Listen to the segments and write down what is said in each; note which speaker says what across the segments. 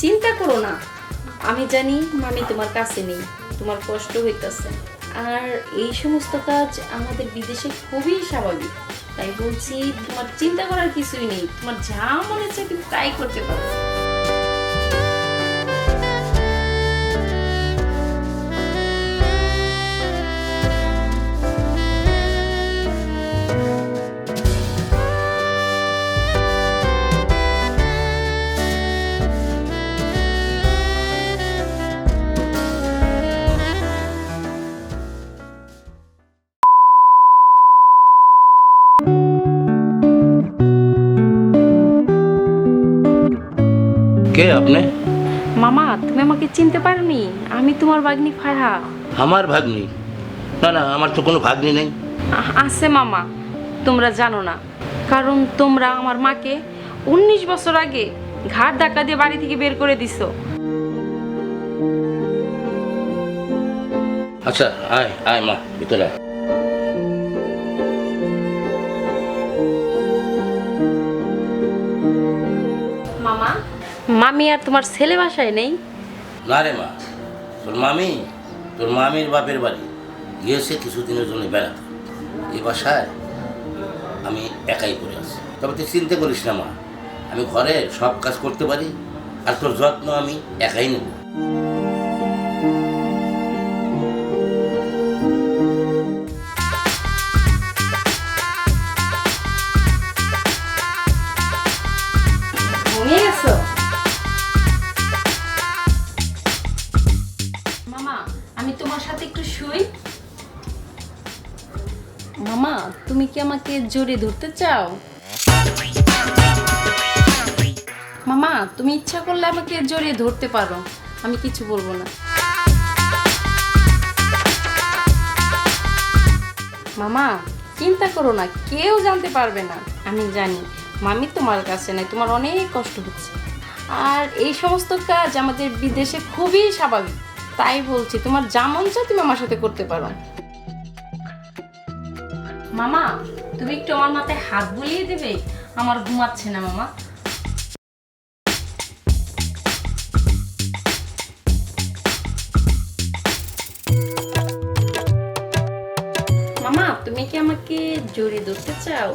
Speaker 1: চিন্তা করো না। আমি জানি মামি তোমার কাছে নেই, তোমার কষ্ট হইতেছে। আর এই সমস্ত কাজ আমাদের বিদেশে খুবই স্বাভাবিক। তাই বলছি, তোমার চিন্তা করার কিছুই নেই। তোমার যা মনে হচ্ছে তুমি তাই করতে পারো।
Speaker 2: কে আপনি?
Speaker 1: মামা তুমি আমাকে চিনতে পারোনি? আমি তোমার বাগনি ফারহা।
Speaker 2: আমার ভাগ্নি? না না আমার তো কোনো ভাগ্নি নেই।
Speaker 1: আছে মামা তোমরা জানো না। কারণ তোমরা আমার মাকে উনিশ বছর আগে ঘাট ধাক্কা দিয়ে বাড়ি থেকে বের করে দিছো।
Speaker 2: আচ্ছা আয় আয় মা ভিতরে আয়।
Speaker 1: মামি আর তোমার ছেলে বাসায় নেই?
Speaker 2: না রে মা, তোর মামি, তোর মামির বাপের বাড়ি। গিয়েছে কিছুদিনের জন্য বেড়াতে। এ বাসায় আমি একাই পড়ে আছি। তবে তুই চিন্তা করিস না মা, আমি ঘরে সব কাজ করতে পারি আর তোর যত্ন আমি একাই নেব।
Speaker 1: তুমি কি আমাকে জোরে ধরতে চাও? মামা, তুমি ইচ্ছা করলে আমাকে জড়িয়ে ধরতে পারো। আমি কিছু বলব না। মামা, চিন্তা করো না, কেউ জানতে পারবে না। আমি জানি, মামি তোমার কাছে নাই, তোমার অনেক কষ্ট হচ্ছে। আর এই সমস্ত কাজ আমাদের বিদেশে খুবই স্বাভাবিক। তাই বলছি, তোমার যা মন চায় তুমি আমার সাথে করতে পারো। মামা, তুমি একটু আমার মাথায় হাত বুলিয়ে দেবে? আমার ঘুমাচ্ছে না, মামা। মামা, তুমি কি আমাকে জড়িয়ে ধরতে চাও?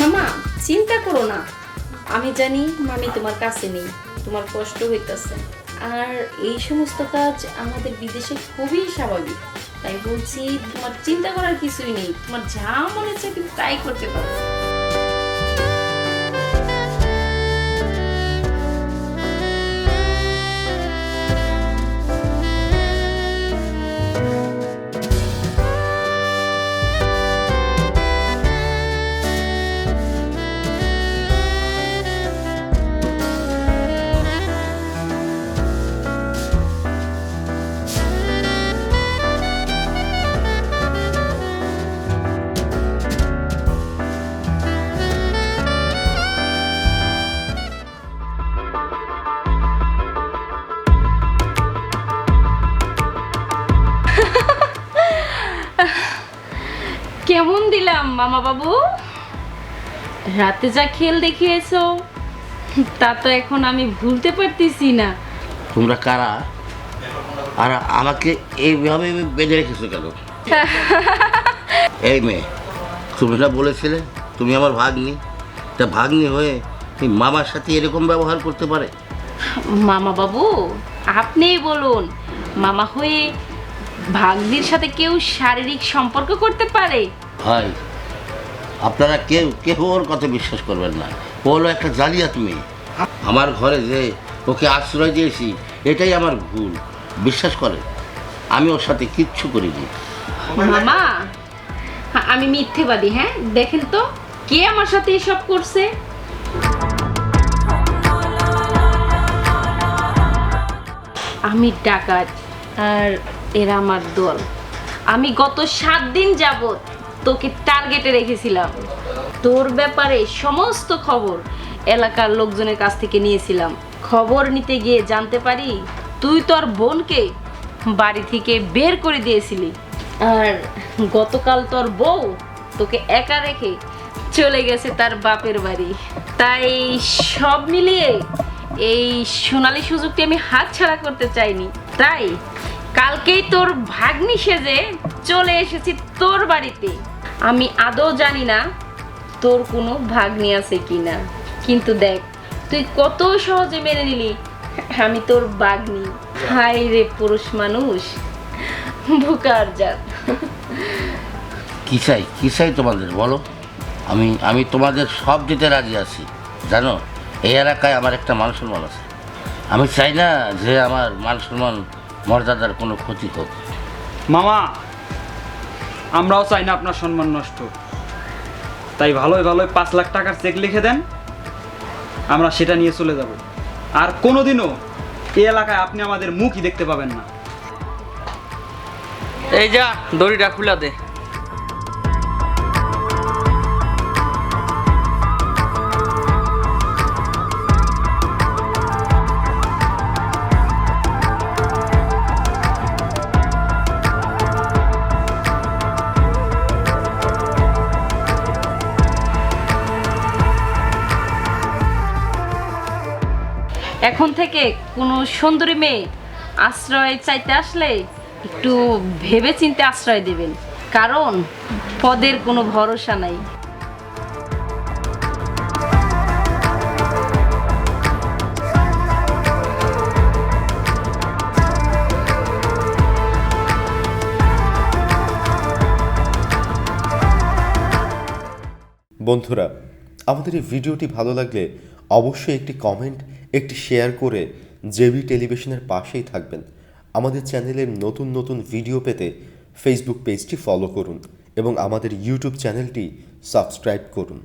Speaker 1: মামা, চিন্তা করো না। আমি জানি মামি তোমার কাছে নেই। তোমার কষ্ট হইতেছে। আর এই সমস্ত কাজ আমাদের বিদেশে খুবই স্বাভাবিক। তাই বলছি, তোমার চিন্তা করার কিছুই নেই। তোমার যা মনে হচ্ছে তুমি তাই করতে পারো। কেমন দিলাম মামা বাবু রাতে যা খেল দেখিয়েছো তা তো এখন আমি ভুলতে পারতেছি না।
Speaker 2: তোমরা কারা? আর আমাকে এইভাবে বেঁধে রেখেছো কেন? এই মেয়ে তুমি না বলেছিলে তুমি আমার ভাগ্নি। তা ভাগ্নি হয়ে এই মামার সাথে এরকম ব্যবহার করতে পারে?
Speaker 1: মামা বাবু আপনিই বলুন মামা হয়ে ভাগ্নির সাথে কেউ শারীরিক সম্পর্ক করতে পারে?
Speaker 2: ভাই আপনারা কেউ কেউ ওর কথা বিশ্বাস করবেন না। ও হলো একটা জালিয়াত মেয়ে। আমার ঘরে যে ওকে আশ্রয় দিয়েছি এটাই আমার ভুল। বিশ্বাস করে আমি ওর সাথে কিচ্ছু করিনি।
Speaker 1: মামা আমি মিথ্যেবাদী হ্যাঁ? দেখেন তো কে আমার সাথে এসব করছে? আমি ডাকাত আর এরা আমার দল। আমি গত সাত দিন যাবত তোকে টার্গেটে রেখেছিলাম। তোর ব্যাপারে সমস্ত খবর এলাকার লোকজনের কাছ থেকে নিয়েছিলাম। খবর নিতে গিয়ে জানতে পারি তুই তোর বোনকে বাড়ি থেকে বের করে দিয়েছিলি। আর গতকাল তোর বউ তোকে একা রেখে চলে গেছে তার বাপের বাড়ি। তাই সব মিলিয়ে এই সোনালি সুযোগটি আমি হাতছাড়া করতে চাইনি। তাই কালকেই তোর ভাগ্নি সেজে চলে এসেছি তোর বাড়িতে। আমি আদৌ জানি না তোর কোনো ভাগ্নি আছে কি না কিন্তু দেখ, তুই কত সহজে মেনে নিলি। আমি তোর বাগ্নি হাই রে পুরুষ মানুষ। বুকার জাত।
Speaker 2: কি চাই কি চাই তোমাদের বলো? আমি আমি তোমাদের সব দিতে রাজি আছি, জানো? এই এলাকায় আমার একটা মান সম্মান আছে। আমি চাই না যে আমার মান সম্মান মর্যাদার কোনো ক্ষতি হোক।
Speaker 3: মামা আমরাও চাই না আপনার সম্মান নষ্ট। তাই ভালোই ভালোই পাঁচ লাখ টাকার চেক লিখে দেন আমরা সেটা নিয়ে চলে যাব। আর কোনোদিনও এই এলাকায় আপনি আমাদের মুখই দেখতে পাবেন না।
Speaker 4: এই যা দড়িটা খুলে দে।
Speaker 1: এখন থেকে কোনো সুন্দরী মেয়ে আশ্রয় চাইতে আসলে একটু ভেবে চিন্তে আশ্রয় দেবেন। কারণ পদের কোনো ভরসা নাই।
Speaker 5: বন্ধুরা, আমাদের এই ভিডিওটি ভালো লাগলে অবশ্যই একটি কমেন্ট একটি শেয়ার করে জেবি টেলিভিশনের পাশেই থাকবেন। আমাদের চ্যানেলের নতুন নতুন ভিডিও পেতে ফেসবুক পেজটি ফলো করুন এবং আমাদের ইউটিউব চ্যানেলটি সাবস্ক্রাইব করুন।